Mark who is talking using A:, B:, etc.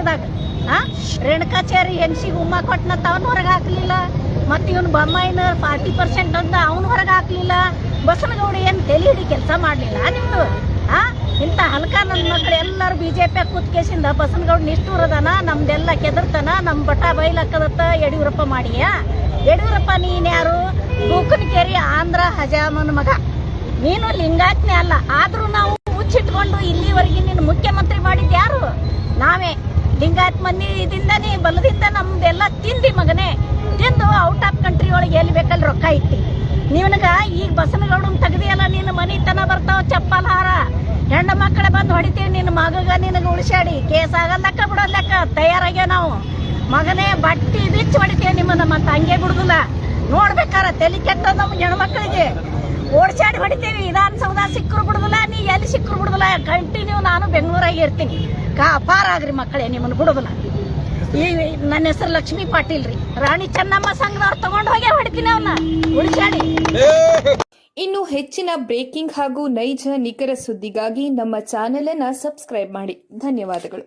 A: ವರ್ಷದಾಗ ಹಾ ರೇಣುಕಾಚಾರಿ ಹೆಂಗ್ಸಿಗೆ ಉಮ್ಮ ಕೊಟ್ಟನತ್ತ ಅವನು ಹೊರಗೆ ಹಾಕಲಿಲ್ಲ. ಮತ್ತೆ ಇವನು ಬೊಮ್ಮಾಯಿನ ಫಾರ್ಟಿ ಪರ್ಸೆಂಟ್ ಅಂತ ಅವನು ಹೊರಗೆ ಹಾಕಲಿಲ್ಲ. ಬಸನಗೌಡ ಏನು ತಲೆ ಹಿಡಿ ಕೆಲಸ ಮಾಡಲಿಲ್ಲ ನಿಮ್ಮದು ಹಾ ಇಂಥ ಹಲ್ಕ ನನ್ನ ಮಕ್ಕಳು ಎಲ್ಲರೂ ಬಿ ಜೆ ಪಿ ಕೂತ್ಕೇಸಿಂದ ಬಸನಗೌಡ ನಿಷ್ಠೂರದನ ನಮ್ದೆಲ್ಲ ಕೆದರ್ತನ ನಮ್ಮ ಬಟ ಬೈಲಕ್ಕದತ್ತ ಯಡಿಯೂರಪ್ಪ ಮಾಡಿಯಾ? ಯಡಿಯೂರಪ್ಪ, ನೀನ್ ಯಾರು? ಬೂಕನಕೆರೆ ಆಂಧ್ರ ಹಜಾಮನ ಮಗ. ನೀನು ಲಿಂಗಾಜ್ಞೆ ಅಲ್ಲ. ಆದರೂ ನಾವು ಮುಚ್ಚಿಟ್ಕೊಂಡು ಇಲ್ಲಿವರೆಗೆ ನೀನು ಮುಖ್ಯಮಂತ್ರಿ ಮಾಡಿದ್ದು ಯಾರು? ನಾವೇ. ಲಿಂಗಾಯತ್ ಇದಿಂದನೇ ಬಲದಿಂದ ನಮ್ದೆಲ್ಲ ತಿಂದಿ ಮಗನೇ. ತಿಂದು ಔಟ್ ಆಫ್ ಕಂಟ್ರಿ ಒಳಗೆ ಎಲ್ಲಿ ಬೇಕಲ್ಲಿ ರೊಕ್ಕ ಇಟ್ಟಿ. ನಿವನಗ ಈಗ ಬಸನಗೌಡನ್ ತೆಗ್ದಿಯಲ್ಲ, ನಿನ್ನ ಮನಿತನ ಬರ್ತಾವ ಚಪ್ಪಲ್ ಹಾರ. ಹೆಣ್ಣು ಮಕ್ಕಳ ಬಂದು ಹೊಡಿತೀವಿ ನಿನ್ನ ಮಗಗ ನಿನಗೆ ಉಳಿಸಾಡಿ ಕೇಸ್ ಆಗಲ್ ಲೆಕ್ಕ ತಯಾರಾಗ್ಯ ನಾವು. ಮಗನೇ, ಬಟ್ಟಿ ಬಿಚ್ಚಿ ಹೊಡಿತೀವಿ ನಿಮ್ಮನ್ನ ಮತ್ತೆ ಹಂಗೆ ಬಿಡುದಿಲ್ಲ ನೋಡ್ಬೇಕಾರ, ತಲೆ ಕೆಟ್ಟ ನಮ್ಮ ಹೆಣ್ಮಕ್ಳಿಗೆ ಓಡಿಸಾಡಿ ಹೊಡಿತೀವಿ. ವಿಧಾನಸೌಧ ಸಿಕ್ಕರು ಬಿಡುದಿಲ್ಲ, ನೀ ಎಲ್ಲಿ ಸಿಕ್ಕರು ಬಿಡುದಿಲ್ಲ. ಕಂಟಿನ್ಯೂ ನಾನು ಬೆಂಗಳೂರಾಗಿ ಇರ್ತೀನಿ. ಕಾ ಅಪಾರ ಆಗ್ರಿ ಮಕ್ಕಳೇ, ನಿಮ್ಮನ್ನು ಬಿಡುದಿಲ್ಲ. ಈ ನನ್ನ ಹೆಸರು ಲಕ್ಷ್ಮೀ ಪಾಟೀಲ್ ರೀ. ರಾಣಿ ಚೆನ್ನಮ್ಮ ಸಂಘದವ್ರು ತಗೊಂಡು ಹೋಗಿ ಹೊಡಿತೀನಿ ಅವನ್ನ ಉಳಿಸಾಡಿ
B: ಇನ್ನು ಹೆಚ್ಚಿನ ಬ್ರೇಕಿಂಗ್ ಹಾಗೂ ನೈಜ ನಿಖರ ಸುದ್ದಿಗಾಗಿ ನಮ್ಮ ಚಾನೆಲ್ ಅನ್ನ ಸಬ್ಸ್ಕ್ರೈಬ್ ಮಾಡಿ. ಧನ್ಯವಾದಗಳು.